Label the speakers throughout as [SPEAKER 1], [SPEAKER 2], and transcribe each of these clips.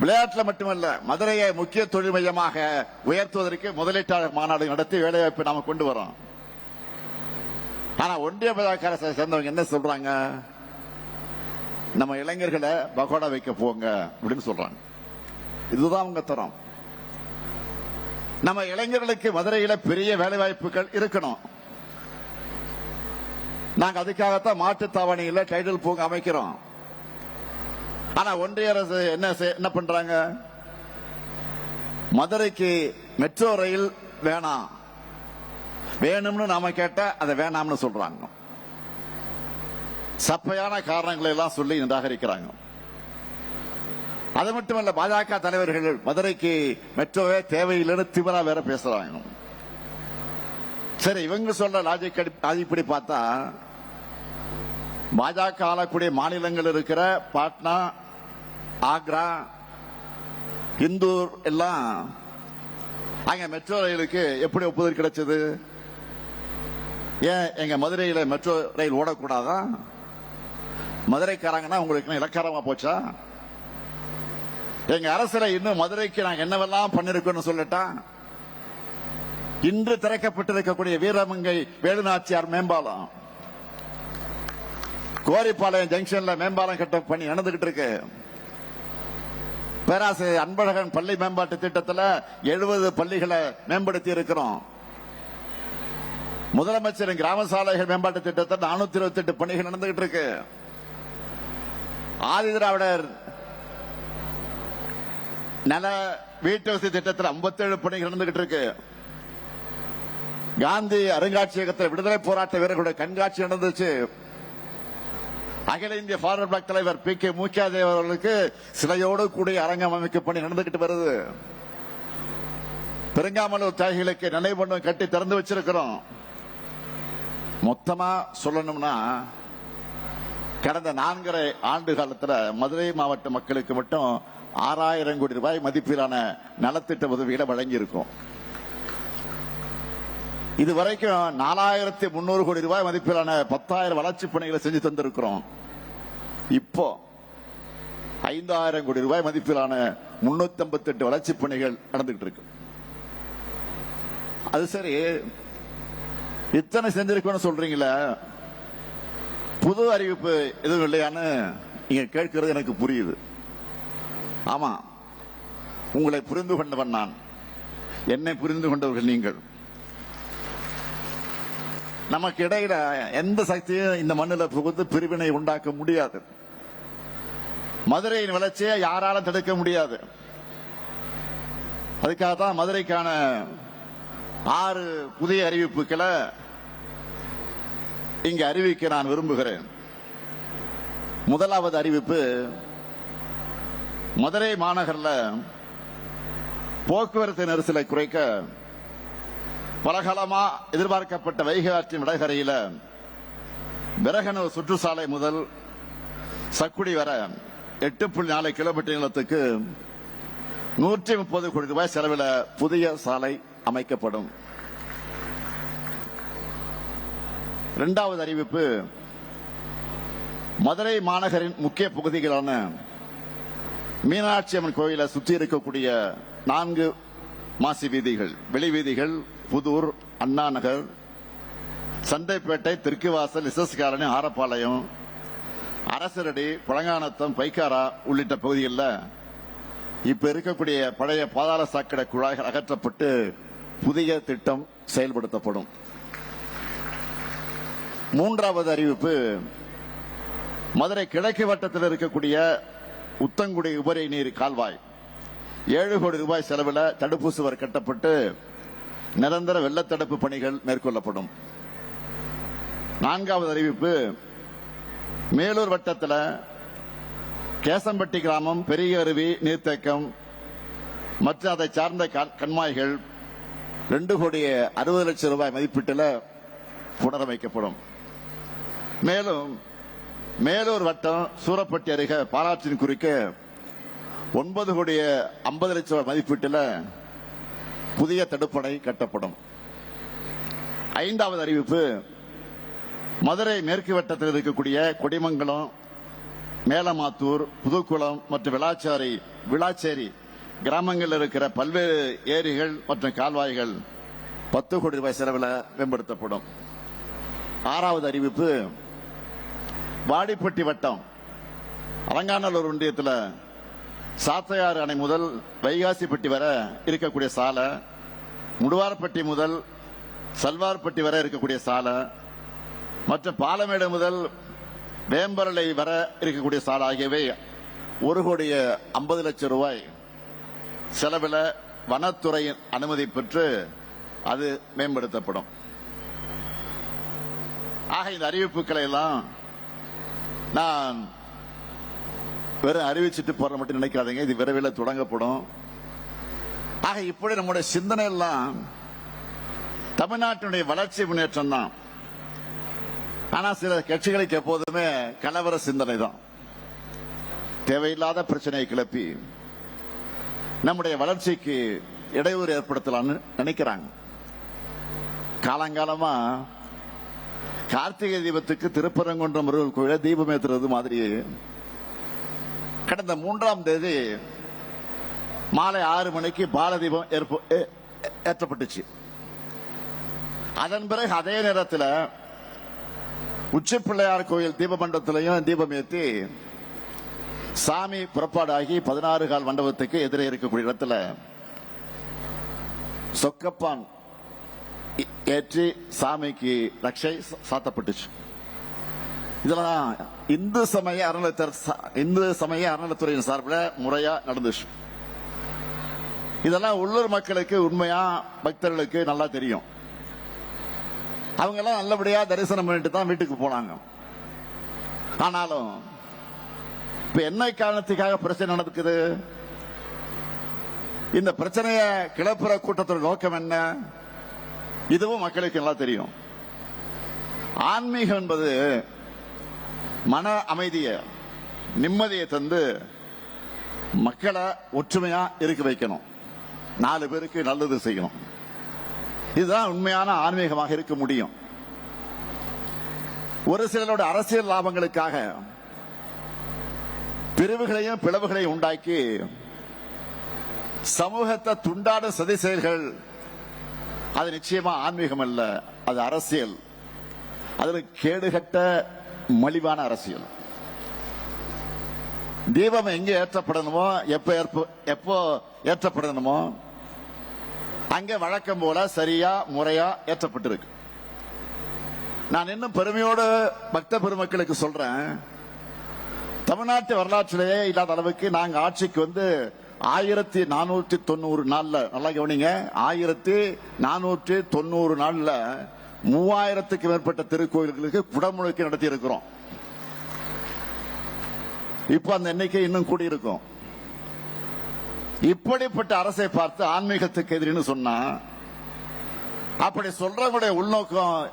[SPEAKER 1] விளையாட்டில் மட்டுமல்ல மதுரையை முக்கிய தொழில் மையமாக உயர்த்துவதற்கு முதலீட்டாளர் மாநாடு நடத்தி வேலைவாய்ப்பை நாம கொண்டு வரோம் ஆனா ஒன்றிய பாஜக சேர்ந்தவங்க என்ன சொல்றாங்க? நம்ம இளைஞர்களை பகோடா வைக்க போங்க அப்படின்னு சொல்றாங்க. இதுதான் அவங்க தரம். நம்ம இளைஞர்களுக்கு மதுரையில பெரிய வேலைவாய்ப்புகள் இருக்கணும். நாங்க அதுக்காகத்தான் மாட்டுத்தாவணியில டைடல் பூங்கா அமைக்கிறோம். ஆனா ஒன்றிய அரசு என்ன என்ன பண்றாங்க? மதுரைக்கு மெட்ரோ ரயில் வேணாம். வேணும்னு நாம கேட்ட அதை வேணாம்னு சொல்றாங்க. சப்பையான காரணங்களை எல்லாம் சொல்லி நிராகரிக்கிறாங்க. அது மட்டுமல்ல பாஜக தலைவர்கள் மதுரைக்கு மெட்ரோவே தேவையில்லைன்னு திமிரா வேற பேசுறாங்க. சரி இவங்க சொல்ற லாஜிக் லாஜிப்படி பார்த்தா பாஜக ஆளக்கூடிய மாநிலங்கள் இருக்கிற பாட்னா ஆக்ரா இந்தூர் எல்லாம் அங்க மெட்ரோ ரயிலுக்கு எப்படி ஒப்புதல் கிடைச்சது? ஏன் எங்க மதுரையில மெட்ரோ ரயில் ஓடக்கூடாதா? மதுரைக்காரங்கன்னா உங்களுக்கு இலக்காரமா போச்சா? எங்க அரசுல இன்னும் மதுரைக்கு நாங்க என்னவெல்லாம் பண்ணிருக்கோம்னு சொல்லட்டா? இன்று திறக்கப்பட்டிருக்கக்கூடிய வீரமங்கை வேலுநாச்சியார் மேம்பாலம். கோரிப்பாளையம் ஜங்ஷன்ல மேம்பாலம் கட்ட பணி நடந்துகிட்டு இருக்கு. பேராசிரியர் அன்பழகன் பள்ளி மேம்பாட்டு திட்டத்தில் எழுபது பள்ளிகளை மேம்படுத்தி இருக்கிறோம். முதலமைச்சரின் கிராம சாலைகள் மேம்பாட்டு திட்டத்தில் நானூத்தி இருபத்தி எட்டு பணிகள் நடந்துகிட்டு இருக்கு. ஆதி திராவிடர் நல வீட்டு வசதி திட்டத்தில் 57 பணிகள் நடந்துகிட்டு இருக்கு. காந்தி அருங்காட்சியகத்தில் விடுதலை போராட்ட வீரர்களுடைய கண்காட்சி நடந்துச்சு. அகில இந்திய ஃபார்வர்ட் பிளாக் தலைவர் பி கே மூக்கியாதேவ் அவர்களுக்கு சிலையோடு கூடிய அரங்கம் அமைக்கும் பணி நடந்துகிட்டு வருது. பெருங்காமலூர் தியாகிகளுக்கு நினைவு கட்டி திறந்து வச்சிருக்கிறோம். மொத்தமா சொல்லணும்னா கடந்த நான்கரை ஆண்டு காலத்தில் மதுரை மாவட்ட மக்களுக்கு மட்டும் ஆறாயிரம் கோடி ரூபாய் மதிப்பிலான நலத்திட்ட உதவிகளை வழங்கியிருக்கோம். இதுவரைக்கும் நாலாயிரத்தி முன்னூறு கோடி ரூபாய் மதிப்பிலான பத்தாயிரம் வளர்ச்சி பணிகளை செஞ்சு தந்திருக்கிறோம். இப்போ ஐந்தாயிரம் கோடி ரூபாய் மதிப்பிலான முன்னூத்தி ஐம்பத்தி எட்டு வளர்ச்சி பணிகள் நடந்துகிட்டு இருக்கு. அது சரி இத்தனை செஞ்சிருக்கோம்னு சொல்றீங்களே புது அறிவிப்பு எதுவும் இல்லையான்னு நீங்க கேட்கிறது எனக்கு புரியுது. ஆமா உங்களை புரிந்து கொண்டவன் நான். என்னை புரிந்து கொண்டவர்கள் நீங்கள். நமக்கு இடையில எந்த சக்தியும் இந்த மண்ணில் புகுந்து பிரிவினை உண்டாக்க முடியாது. மதுரையின் வளர்ச்சியை யாராலும் தடுக்க முடியாது. அதுக்காக தான் மதுரைக்கான ஆறு புதிய அறிவிப்புகளை இங்கு அறிவிக்க நான் விரும்புகிறேன். முதலாவது அறிவிப்பு மதுரை மாநகரில் போக்குவரத்து நெரிசலை குறைக்க பலகாலமா எதிர்பார்க்கப்பட்ட வைகை ஆற்றின் வடகரையில விரகனூர் சுற்றுச்சாலை முதல் சக்குடி வர எட்டு புள்ளி நாலு கிலோமீட்டர் நீளத்துக்கு நூற்றி முப்பது கோடி ரூபாய் செலவில் புதிய சாலை அமைக்கப்படும். இரண்டாவது அறிவிப்பு மதுரை மாநகரின் முக்கிய பகுதிகளான மீனாட்சி அம்மன் கோயிலை சுற்றி இருக்கக்கூடிய நான்கு மாசி வீதிகள் வெளி வீதிகள் புதூர் அண்ணா நகர் சந்தைப்பேட்டை தெற்குவாசல் எஸ்எஸ் காலனி ஆரப்பாளையம் அரசரடி பழங்கானத்தம் பைக்காரா உள்ளிட்ட பகுதிகளில் இப்ப இருக்கக்கூடிய பழைய பாதாள சாக்கடை குழாய்கள் அகற்றப்பட்டு புதிய திட்டம் செயல்படுத்தப்படும். மூன்றாவது அறிவிப்பு மதுரை கிழக்கு வட்டத்தில் இருக்கக்கூடிய உத்தங்குடி உபரி நீர் கால்வாய். ஏழு கோடி ரூபாய் செலவில் தடுப்பூசி வரை கட்டப்பட்டு நிரந்தர வெள்ளத்தடுப்பு பணிகள் மேற்கொள்ளப்படும். நான்காவது அறிவிப்பு மேலூர் வட்டத்தில் கேசம்பட்டி கிராமம் பெரிய அருவி நீர்த்தேக்கம் மற்றும் அதை சார்ந்த கண்மாய்கள் ரெண்டு கோடி அறுபது லட்சம் ரூபாய் மதிப்பீட்டில் புனரமைக்கப்படும். மேலும் மேலூர் வட்டம் சூரப்பட்டி அருகே பாலாற்றின் குறிக்க ஒன்பது கோடி ஐம்பது லட்சம் ரூபாய் மதிப்பீட்டில் புதிய தடுப்பணை கட்டப்படும். ஐந்தாவது அறிவிப்பு மதுரை மேற்கு வட்டத்தில் இருக்கக்கூடிய கொடிமங்கலம் மேலமாத்தூர் புதுக்குளம் மற்றும் விளாச்சாரி விளாச்சேரி கிராமங்களில் இருக்கிற பல்வேறு ஏரிகள் மற்றும் கால்வாய்கள் பத்து கோடி ரூபாய் செலவில் மேம்படுத்தப்படும். ஆறாவது அறிவிப்பு வாடிப்பட்டி வட்டம் அலங்காநல்லூர் ஒன்றியத்தில் சாத்தையாறு அணை முதல் வைகாசிப்பட்டி வரை இருக்கக்கூடிய சாலை முடுவார்பட்டி முதல் சல்வார்பட்டி வரை இருக்கக்கூடிய சாலை மற்றும் பாலமேடு முதல் வேம்பரலை வர இருக்கக்கூடிய சாலை ஆகியவை ஒரு கோடிய ஐம்பது லட்சம் ரூபாய் செலவில் வனத்துறையின் அனுமதி பெற்று அது மேம்படுத்தப்படும். ஆக இந்த அறிவிப்புகளை எல்லாம் நான் வெறும் அறிவிச்சிட்டு போற மட்டும் நினைக்காதீங்க. இது விரைவில் தொடங்கப்படும். ஆக இப்படி நம்முடைய சிந்தனை எல்லாம் தமிழ்நாட்டினுடைய வளர்ச்சி முன்னேற்றம் தான். ஆனா சில கட்சிகளுக்கு எப்போதுமே கலவர சிந்தனை தான். தேவையில்லாத பிரச்சனையை கிளப்பி நம்முடைய வளர்ச்சிக்கு இடையூறு ஏற்படுத்தலாம்னு நினைக்கிறாங்க. காலங்காலமா கார்த்திகை தீபத்துக்கு திருப்பரங்குன்றம் முருகன் கோயில தீபம் ஏத்துறது மாதிரி கடந்த மூன்றாம் தேதி மாலை ஆறு மணிக்கு பாலதீபம் ஏ- ஏற்றப்பட்டுச்சு. அதன் பிறகு அதே நேரத்தில் உச்சி பிள்ளையார் கோயில் தீபமண்டபத்திலையும் தீபம் ஏற்றி சாமி புறப்பாடாகி பதினாறு கால் மண்டபத்துக்கு எதிரே இருக்கக்கூடிய இடத்துல சொக்கப்பான் ஏற்றி சாமிக்கு ரக்ஷை சா- சாத்தப்பட்டுச்சு. இதெல்லாம் இந்து சமய அறநிலையத்தர் சா- இந்து சமய அறநிலைத்துறையின் சார்பில் முறையா நடந்துச்சு. இதெல்லாம் உள்ளூர் மக்களுக்கு உண்மையா பக்தர்களுக்கு நல்லா தெரியும். அவங்க எல்லாம் நல்லபடியா தரிசனம் பண்ணிட்டு தான் வீட்டுக்கு போனாங்க. ஆனாலும் இப்ப என்ன காரணத்துக்காக பிரச்சனை நடக்குது? இந்த பிரச்சனைய கிளப்புற கூட்டத்தோட நோக்கம் என்ன? இதுவும் மக்களுக்கு நல்லா தெரியும். ஆன்மீகம் என்பது மன அமைதியை நிம்மதியை தந்து மக்களை ஒற்றுமையா இருக்க வைக்கணும். நாலு பேருக்கு நல்லது செய்யணும். இதுதான் உண்மையான ஆன்மீகமாக இருக்க முடியும். ஒரு சிலரோட அரசியல் லாபங்களுக்காக பிரிவுகளையும் பிளவுகளையும் உண்டாக்கி சமூகத்தை துண்டாடும் சதி செயல்கள் அது நிச்சயமா ஆன்மீகம் அல்ல அது அரசியல். அதில் கேடுகட்ட மலிவான அரசியல். தீபம் எங்க ஏற்றப்படணுமோ எப்ப ஏற்ப- எப்போ ஏற்றப்படணுமோ அங்க வழக்கம் போல சரியா முறையா ஏற்றப்பட்டிருக்கு. நான் இன்னும் பெருமையோடு பக்த பெருமக்களுக்கு சொல்றேன். தமிழ்நாட்டு வரலாற்றிலேயே இல்லாத அளவுக்கு நாங்கள் ஆட்சிக்கு வந்து ஆயிரத்தி நானூற்றி தொண்ணூறு நாளில் நல்லா கவனிங்க ஆயிரத்தி நானூற்றி தொண்ணூறு நாளில் மூவாயிரத்துக்கு மேற்பட்ட திருக்கோயில்களுக்கு குடமுழுக்கு நடத்தி இருக்கிறோம் இப்ப அந்த எண்ணிக்கை இன்னும் கூடியிருக்கும். இப்படிப்பட்ட அரசை பார்த்து ஆன்மீகத்துக்கு எதிரின்னு சொன்னா அப்படி சொல்றவங்களுடைய உள்நோக்கம்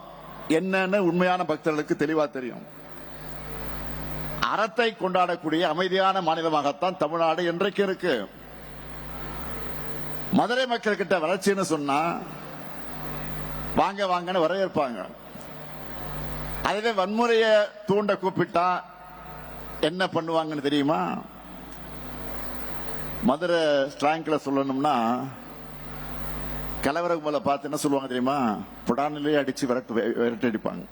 [SPEAKER 1] என்னன்னு உண்மையான பக்தர்களுக்கு தெளிவா தெரியும். அறத்தை கொண்டாடக்கூடிய அமைதியான மாநிலமாகத்தான் தமிழ்நாடு என்றைக்கு இருக்கு? மதுரை மக்கள் கிட்ட வளர்ச்சின்னு சொன்னா வாங்க வாங்கன்னு வரவேற்பாங்க. அதுவே வன்முறையை தூண்ட கூப்பிட்டா என்ன பண்ணுவாங்கன்னு தெரியுமா? மதுரை ஸ்லாங்க்ல சொல்லணும்னா கலவர கும்பலை பார்த்து என்ன சொல்லுவாங்க தெரியுமா? புடானிலே அடிச்சு விரட்டு விரட்டு அடிப்பாங்க.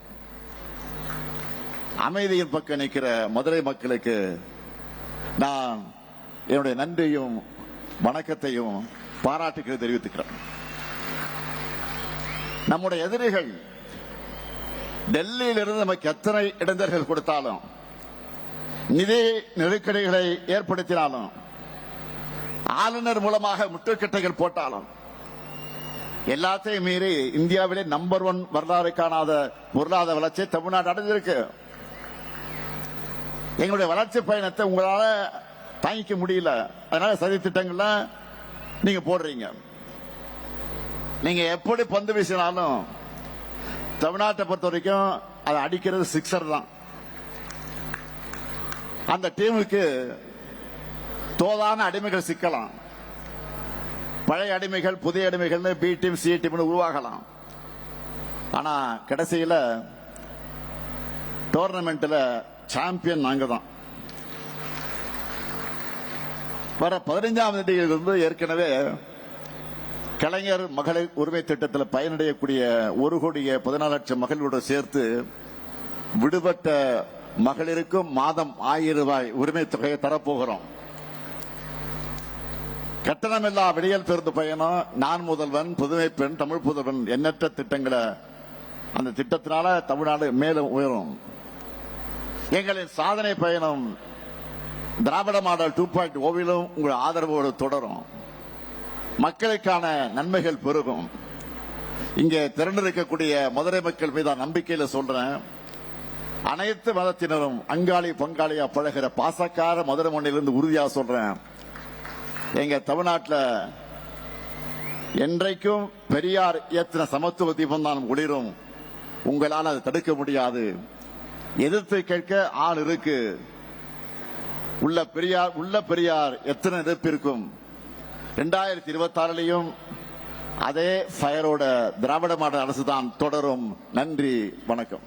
[SPEAKER 1] அமைதியின் பக்கம் நிற்கிற மதுரை மக்களுக்கு நான் என்னுடைய நன்றியும் வணக்கத்தையும் பாராட்டுக்களை தெரிவித்துக்கிறேன். நம்முடைய எதிரிகள் டெல்லியிலிருந்து நமக்கு எத்தனை இடைஞ்சல்கள் கொடுத்தாலும் நிதி நெருக்கடிகளை ஏற்படுத்தினாலும் ஆளுநர் மூலமாக முட்டுக்கட்டைகள் போட்டாலும் எல்லாத்தையும் மீறி இந்தியாவிலே நம்பர் ஒன் வரலாறு காணாத பொருளாதார வளர்ச்சி தமிழ்நாடு அடைஞ்சிருக்கு. எங்களுடைய வளர்ச்சி பயணத்தை உங்களால தாங்கிக்க முடியல. அதனால சதி திட்டங்கள்லாம் நீங்க போடுறீங்க. நீங்க எப்படி பந்து வீசினாலும் தமிழ்நாட்டை பொறுத்த வரைக்கும் அதை அடிக்கிறது சிக்ஸர் தான். அந்த டீமுக்கு தோதான அடிமைகள் சிக்கலாம். பழைய அடிமைகள் புதிய அடிமைகள்னு பி டீம் சி டீம்னு உருவாகலாம். ஆனா கடைசியில டோர்னமெண்ட்ல சாம்பியன் நாங்க தான். வர பதினைஞ்சாம் தேதியிலிருந்து ஏற்கனவே கலைஞர் மகளிர் உரிமை திட்டத்தில் பயனடையக்கூடிய ஒரு கோடிய பதினாலு லட்சம் மகளிரோடு சேர்த்து விடுபட்ட மகளிருக்கும் மாதம் ஆயிரம் ரூபாய் உரிமை தொகையை தரப்போகிறோம். கட்டணமில்லா விடியல் பேருந்து பயணம் நான் முதல்வன் புதுமை பெண் தமிழ் புதல்வன் எண்ணற்ற திட்டங்களை அந்த திட்டத்தினால தமிழ்நாடு மேலும் உயரும். எங்களின் சாதனை பயணம் திராவிட மாடல் டூ பாயிண்ட் ஓவிலும் உங்கள் ஆதரவோடு தொடரும். மக்களுக்கான நன்மைகள் பெருகும். இங்கே திரண்டிருக்கக்கூடிய மதுரை மக்கள் மீது நம்பிக்கையில சொல்றேன். அனைத்து மதத்தினரும் அங்காளி பங்காளியா பழகிற பாசக்கார மதுரை மண்ணிலிருந்து உறுதியா சொல்றேன். எங்க தமிழ்நாட்டில் என்றைக்கும் பெரியார் இயற்றின சமத்துவ தீபம் தான் ஒளிரும். உங்களால் அதை தடுக்க முடியாது. எதிர்த்து கேட்க ஆள் இருக்கு. உள்ள பெரியார் உள்ள பெரியார் எத்தனை எதிர்ப்பு இருக்கும்? ரெண்டாயிரத்தி இருபத்தி ஆறுலையும் அதே ஃபயரோட திராவிட மாடல் அரசு தான் தொடரும். நன்றி வணக்கம்.